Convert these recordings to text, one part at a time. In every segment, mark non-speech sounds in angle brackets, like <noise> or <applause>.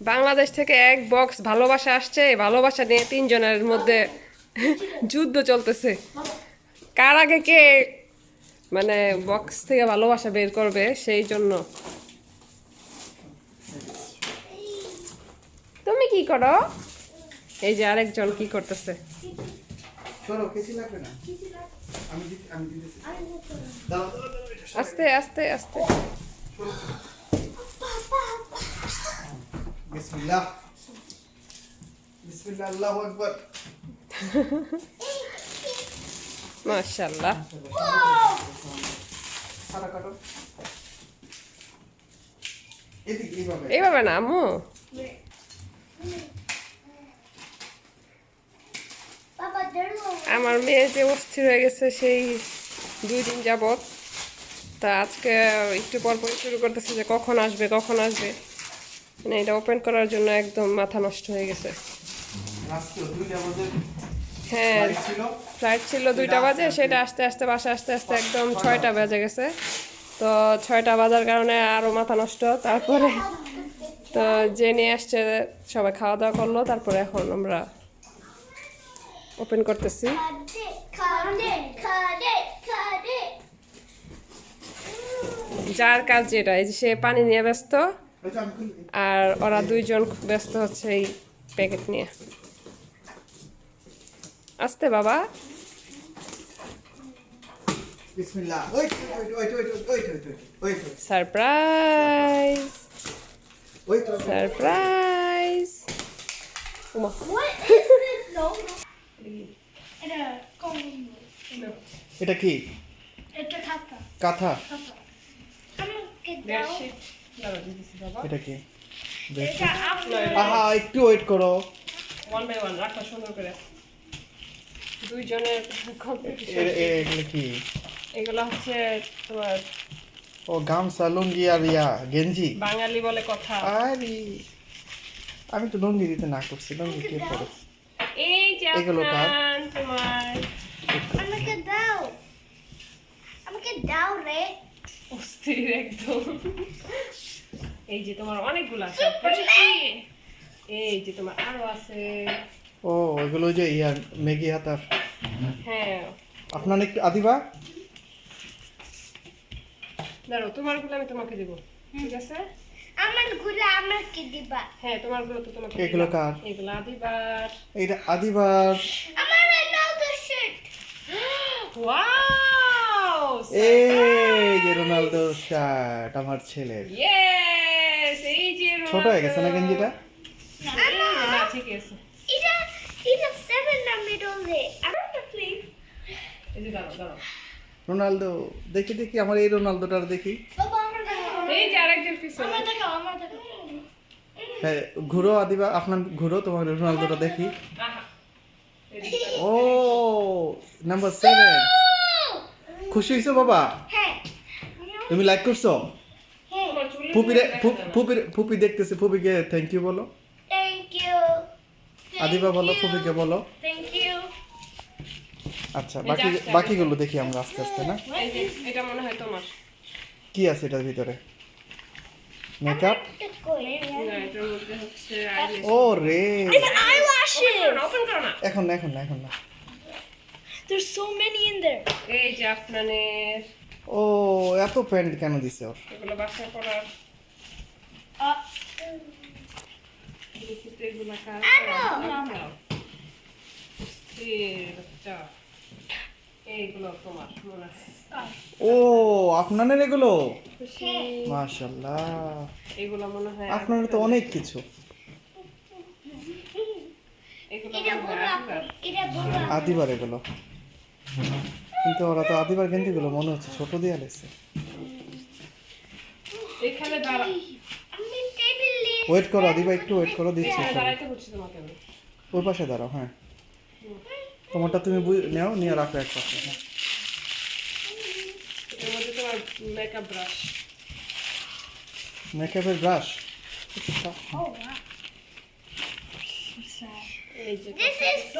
বাংলাদেশ থেকে এক বক্স ভালোবাসা আসছে ভালোবাসা নিয়ে তিনজনের মধ্যে যুদ্ধ চলতেছে। কার আগে কে মানে বক্স থেকে ভালোবাসা বের করবে সেই জন্য? তুমি কি করো? এই যে আরেকজন কি করতেছে? আস্তে আস্তে আস্তে। বিসমিল্লাহ। বিসমিল্লাহ আল্লাহু আকবার। মাশাল্লাহ সারা কাটো এদিকে এইভাবে। এইভাবে না আম্মু? আমার মেয়ে যে অস্থির হয়ে গেছে সেই দুই দিন যাবৎ। তা আজকে একটু পর পর শুরু করতেছে যে কখন আসবে কখন আসবে। মানে এটা ওপেন করার জন্য একদম মাথা নষ্ট হয়ে গেছে। হ্যাঁ ফ্লাইট ছিল দুইটা বাজে, সেটা আস্তে আস্তে বাসে আস্তে আস্তে একদম ছয়টা বেজে গেছে। তো ছয়টা বাজার কারণে আরও মাথা নষ্ট, তারপরে তো যে নিয়ে আসছে সবাই খাওয়া দাওয়া করল, তারপরে এখন আমরা ওপেন করতেছি. যার কাজ যেটা এই যে সে পানি নিয়ে ব্যস্ত আর ওরা দুইজন খুব ব্যস্ত হচ্ছে এই প্যাকেট নিয়ে। আসতে বাবা। বিসমিল্লাহ। ওই ওই ওই ওই ওই ওই ওই সারপ্রাইজ। ওই সারপ্রাইজ। এটা কি? কাঁথা. এটা কি. আহা একটু ওয়েট করো। ওয়ান বাই ওয়ান রাখা সুন্দর করে। দুইজনের কম্পিটিশন এ- এ- এগুলো কি? এগুলো হচ্ছে তোমার ও গামছা লুঙ্গি আর ইয়া গেঞ্জি। বাঙালি বলে কথা। আরে আমি তো লুঙ্গি দিতে না করছি লুঙ্গি কে পরে এই যে এগুলো কার? আপনার তোমার. I'm gonna get down, Ray. অস্থির একদম। এই যে তোমার অনেকগুলো আছে। এই যে তোমার আরও আছে। ও এগুলো যে ইয়া ম্যাগি হাতার। হ্যাঁ। আপনার একটু আদিবা? দাঁড়ো তোমারগুলো আমি তোমাকে দেবো। ঠিক আছে? আমারগুলো আমার কি দিবা। হ্যাঁ তোমারগুলো তো তোমাকে এগুলো। কার? এগুলো আদিবার। এইটা আদিবার। আমার shirt. ওয়াও এই যে রোনালদোর শার্ট আমার ছেলের। ইয়েস এই যে ছোট হয়ে গেছে না গেঞ্জিটা? রোনালদো। না ঠিক আছে। এটা এটা seven না রে আমার তো please. এই যে দাঁড়াও দাঁড়াও। রোনালদো দেখি দেখি আমার এই রোনালদোটার দেখি। দেখাও এই যে আরেকজন পিছনে। আমার দেখাও আমার দেখাও। হ্যাঁ ঘুরো আদিবা আপনার ঘুরো তোমার রোনালদোটা দেখি। ও নাম্বার সেভেন খুশি হয়েছো বাবা? হ্যাঁ। তুমি লাইক করছ? হ্যাঁ। ফুপির ফুপি দেখতেছে ফুপিকে থ্যাংক ইউ বলো। আদিবা বলো ফুপিকে বলো। আচ্ছা বাকি বাকিগুলো দেখি আমরা আস্তে আস্তে না? এটা মনে হয় তোমার। কি আছে এটার ভিতরে? মেকআপ। ও রে eyelashes. ওপেন করো না এখন না এখন না এখন না। There's so many in there. এই যে আপনাদের ও এত প্যান্ট কেন দিছে ওর? এগুলো বাসায় তো এগুলো কার আরও। দাঁড়াও। স্থির বাচ্চা। এইগুলো তোমার মনে আছে ও আপনাদের এগুলো? মাশাল্লাহ এগুলো মনে হয় আপনার তো অনেক কিছু। এগুলো আদিবার। এগুলো। কিন্তু ওরা তো আদিবার গেঞ্জিগুলো মনে হচ্ছে ছোট দিয়ে লেছে। এখানে দাঁড়া। ওয়েট করো আদিবা একটু ওয়েট করো দিচ্ছি ওই পাশে দাঁড়াও হ্যাঁ। তোমারটা তুমি বুঝ- নাও নিয়ে রাখো এক পাশে হ্যাঁ এটার মধ্যে তোমার মেকআপ ব্রাশ মেকআপের ব্রাশ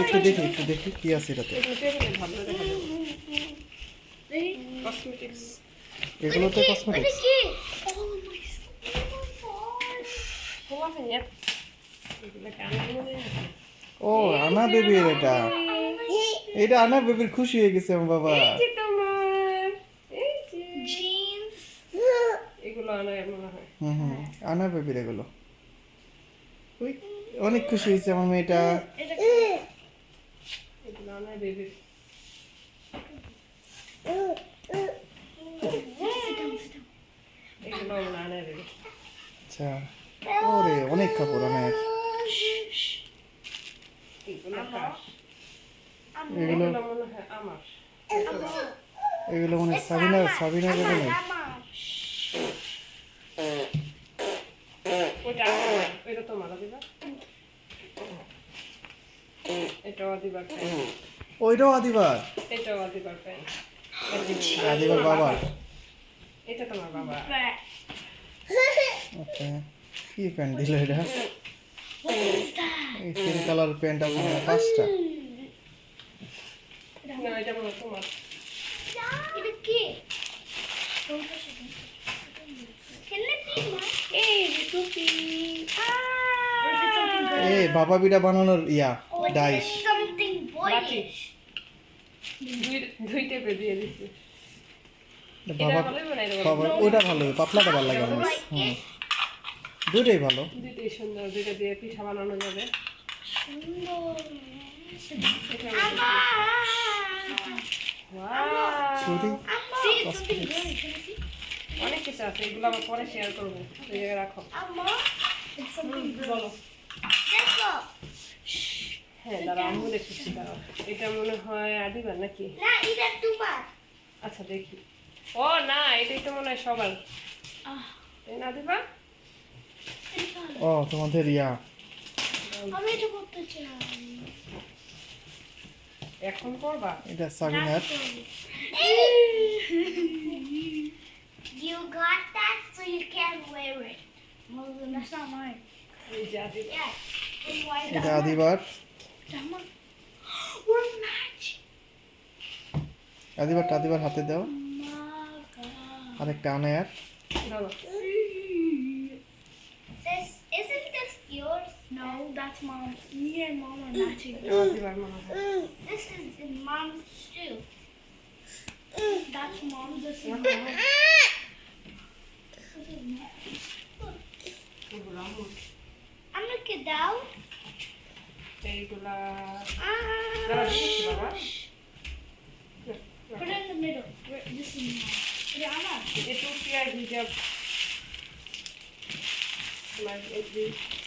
একটু দেখি একটু দেখি কি আছে এটাতে। এগুলো তো কসমেটিক্স Oh ও আনা বেবির এটা। এটা আনা বেবির খুশি হয়ে গেছে আমার বাবা। এই যে তোমার। এই যে Jeans. এগুলো আনা মনে হয় হুম হুম আনা বেবির এগুলো। উই, অনেক খুশি হয়েছে আমার মেয়েটা। এগুলো আনা বেবির। এগুলো আনা বেবি। আচ্ছা। ওরে অনেক কাপড় আনার এগুলো এগুলো এগুলো মনে সাবিনা সাবিনা বেবি দিবার প্যান্ট ওইটাও আদিবার? এটাও দিবার প্যান্ট আদিবার বাবার এটা তোমার বাবা। ওকে কি প্যান্ট দিল এটা? এই কালার প্যান্ট আছে পাঁচটা? না এটা মনে তোমার। এটা কি? এ বাবা বিড়া বানানোর ইয়া ডাইস। ওইটা ভালো পাতলাটা ভালো লাগে আমার। হুম। দুইটাই ভালো। দুইটাই সুন্দর দুইটা দিয়ে পিঠা বানানো যাবে। Wow! ছুরি? অনেক কিছু আছে এগুলো আমার পরে শেয়ার করব ওই জায়গায় রাখো বলো হ্যাঁ দাঁড়া আমিও দেখতেছি দাঁড়াও এটা মনে হয় আদিবার নাকি. আচ্ছা দেখি ও না এটাই তো মনে হয় সবার তাই না দিবা ও তোমাদের ইয়া আমি এটা করতে চাই এখন করবা? এটা সাবিন আর এটা আদিবার। আদিবার আদিবার হাতে দাও। আরেকটা আনে আর that's mom's. Me and mom are matching. আদিবার মনে হয় This is in mom's too. That's mom's. This is এগুলো আমার। I'm gonna get down. এইগুলা Ah. দাঁড়া দিচ্ছি বাবা Put it in the middle. Where- This is mine. Put it on us. এই টুপি আর হিজাব তোমার এই যে t-shirt, This is mine. This is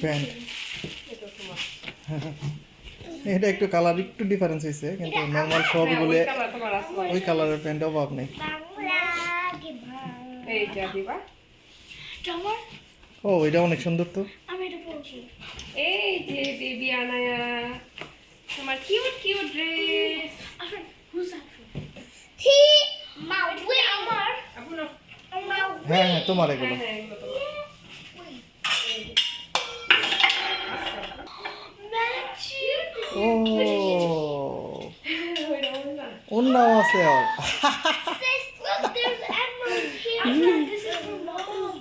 pant <laughs> এটা একটু কালার একটু ডিফারেন্স হয়েছে কিন্তু নর্মাল হ্যাঁ, সবগুলো ওই কালারের প্যান্ট অভাব নেই? ও এটা অনেক সুন্দর তো. এই যে বেবি আনায়া তোমার কিউট কিউট ড্রেস হ্যাঁ হ্যাঁ তোমার এগুলো হ্যাঁ Matching. ও অন্যও আছে ওর mom.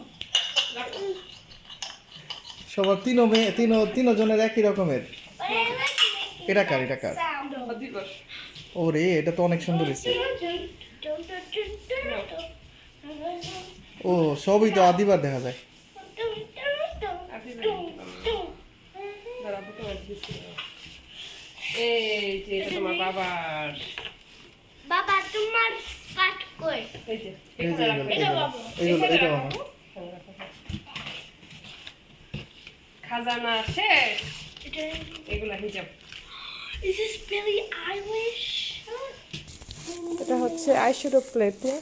সবার তিনও মেয়ে তিনও তিনজনের একই রকমের এটা কার এটা কার sound. দিবস ও রে এটা তো অনেক সুন্দর হয়েছে ও সবই তো আদিবার দেখা যায়। এই যে এটা তোমার বাবার। বাবা তোমার কই? এই যে এটা খাজানা শেষ। এগুলা হিজাব। Is this Billie Eilish? এটা হচ্ছে আইশ্যাডো প্লেট। না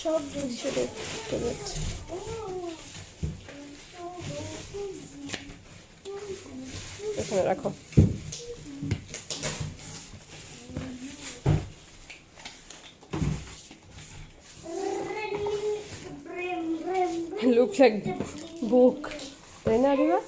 সব আইশ্যাডো প্লেট এখানে রাখো লুক লাইক বুক তাই না দিবা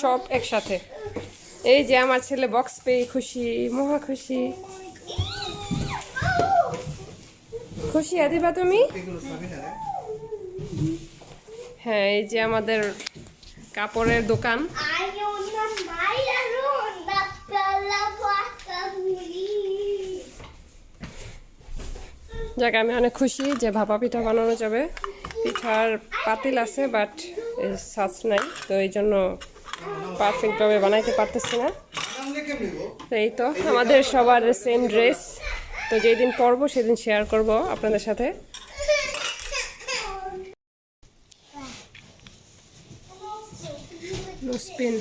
সব একসাথে। এই যে আমার ছেলে বক্স পেয়ে খুশি, মহা খুশি। খুশি আদিবা তুমি? হ্যাঁ এই যে আমাদের কাপড়ের দোকান। যাকে, আমি অনেক খুশি যে ভাপা পিঠা বানানো যাবে। পিঠার পাতিল আছে বাট সাজ নাই, তো এই জন্য পারফেক্টভাবে বানাইতে পারতেছি না। তো এই তো আমাদের সবার সেম ড্রেস তো যেদিন পরবো সেদিন শেয়ার করব আপনাদের সাথে। স্পিন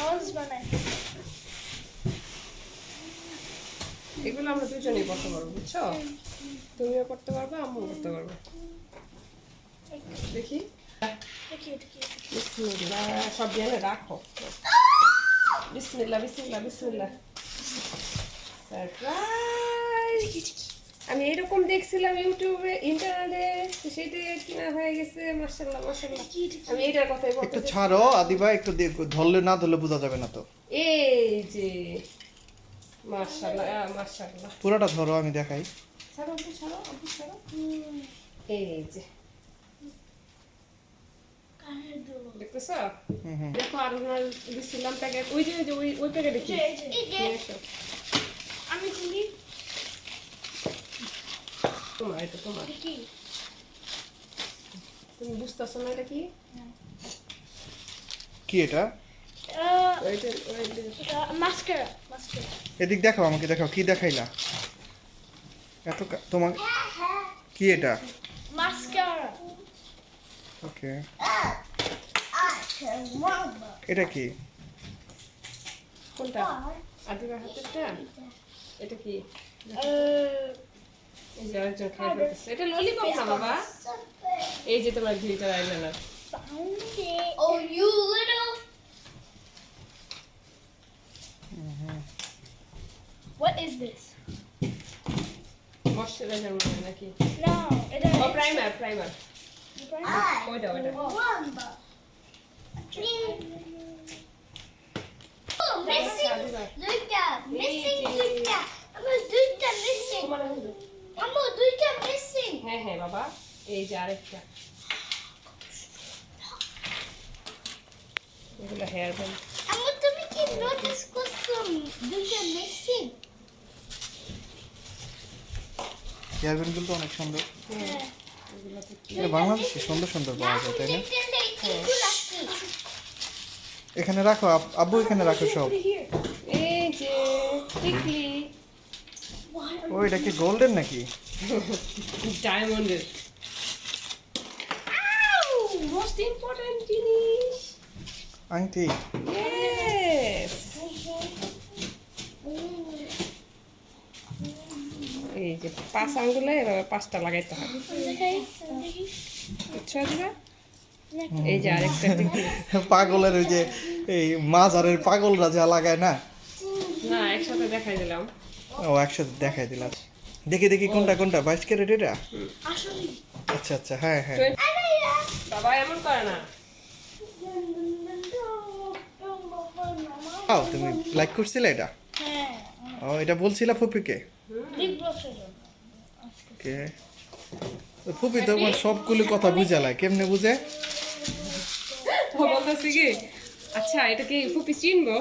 আওয়াজ বানাই। এগুলো আমরা দুজনেই করতে পারব বুঝছ? তুমিও করতে পারবে আমিও করতে পারব। দেখি। সব জেনে রাখো। বিসমিল্লাহ বিসমিল্লাহ সারপ্রাইজ আমি এরকম দেখছিলাম ইউটিউবে ইন্টারনেটে সেইটাই কিনা হয়ে গেছে মাশাআল্লাহ মাশাআল্লাহ। আমি এইটার কথাই বলতে একটু ছাড়ো আদিবা একটু ধরলে না ধরলে বোঝা যাবে না তো। এই যে পুরোটা ধরো আমি দেখাই। এই যে। দেখতেছো? দেখো আর ওনার প্যাকেট ওই যে ওই যে ওই ওই প্যাকেটে কি। আমি খুলি তোমার এটা তোমার। তুমি বুঝতেছো না এটা কি? কি এটা? মাস্কারা মাস্কারা এদিক দেখাও আমাকে দেখাও কি দেখাইলা? এত তোমার কি এটা? Mascara okay. এটা কি? কোনটা? আদিবার হাতেরটা? এটা কি? এই যে আরেকজন খাই ফেলতেছে। এটা ললিপপ না বাবা? এই যে তোমার glitter eyeliner Oh, you little. What is this? Moisturiser মনে হয় নাকি No, it ও প্রাইমার প্রাইমার ওইটা ওইটা Oh, missing. আদিবার Duita, missing, Hey, duita. I'm a duita missing. তোমার হলো? I'm a duita missing. হ্যাঁ হ্যাঁ বাবা এই যে আরেকটা এগুলো hair band I'm a to make it হেয়ারব্যান্ডগুলো তো অনেক সুন্দর। এটা বাংলাদেশে সুন্দর সুন্দর পাওয়া যায় তাই না? এখানে রাখো আব্বু এখানে রাখো সব। এই ও এটা কি গোল্ডেন নাকি? ডায়মন্ডের মোস্ট ইম্পর্টেন্ট জিনিস। আংটি ইয়েস এই যে পাঁচ আঙ্গুলে এভাবে পাঁচটা লাগাইতে হয়। বুঝছ এই যে আরেকটা পাগলের ওই যে এই মাজারের পাগলরা যা লাগায় না? না একসাথে দেখাই দিলাম। ও একসাথে দেখাই দিলাম। দেখি দেখি কোনটা কোনটা? বাইশ ক্যারেট এটা? আচ্ছা আচ্ছা হ্যাঁ হ্যাঁ। বাবা এমন করে না। তুমি লাইক করছিলে এটা? ও এটা বলছিলা ফুপিকে Big brother. কে ফুপি তো আমার সবগুলো কথা বুঝালায় কেমনে বুঝে? বলতেছি কি আচ্ছা এটা কি ফুপি চিনবো?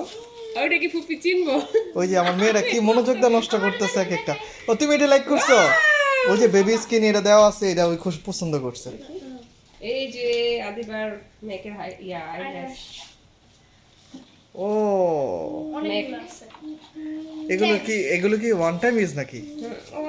ওইটা কি ফুপি চিনবো? ওই যে আমার মেয়েরা কি মনোযোগটা নষ্ট করতেছে এক একটা। ও তুমি এটা লাইক করছ? ওই যে বেবি স্কিন এটা দেওয়া আছে এটা ওই খুব পছন্দ করছে। এই যে আদিবার মেকের হাই ইয়া আইল্যাশ ও। এগুলো কি এগুলো কি ওয়ান টাইম ইউজ নাকি?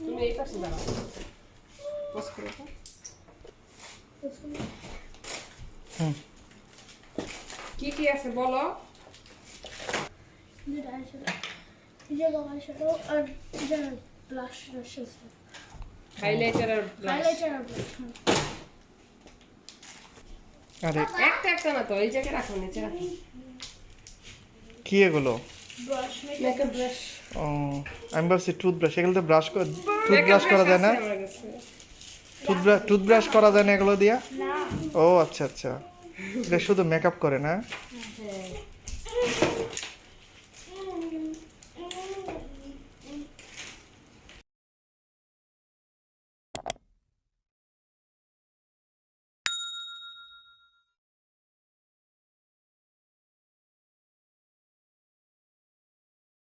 তুমি এই পাশে দাঁড়াও করে দাও। হুম। কি কি আছে বলো আর। হাইলাইটার আর একটা একটা না তো এই জায়গায় রাখো নিচে রাখো কি এগুলো ও আমি ভাবছি টুথব্রাশ এগুলো তো ব্রাশ টুথব্রাশ করা যায় না? টুথব্রাশ টুথব্রাশ করা যায় না এগুলো দিয়া? ও আচ্ছা আচ্ছা। এটা শুধু মেকআপ করে না?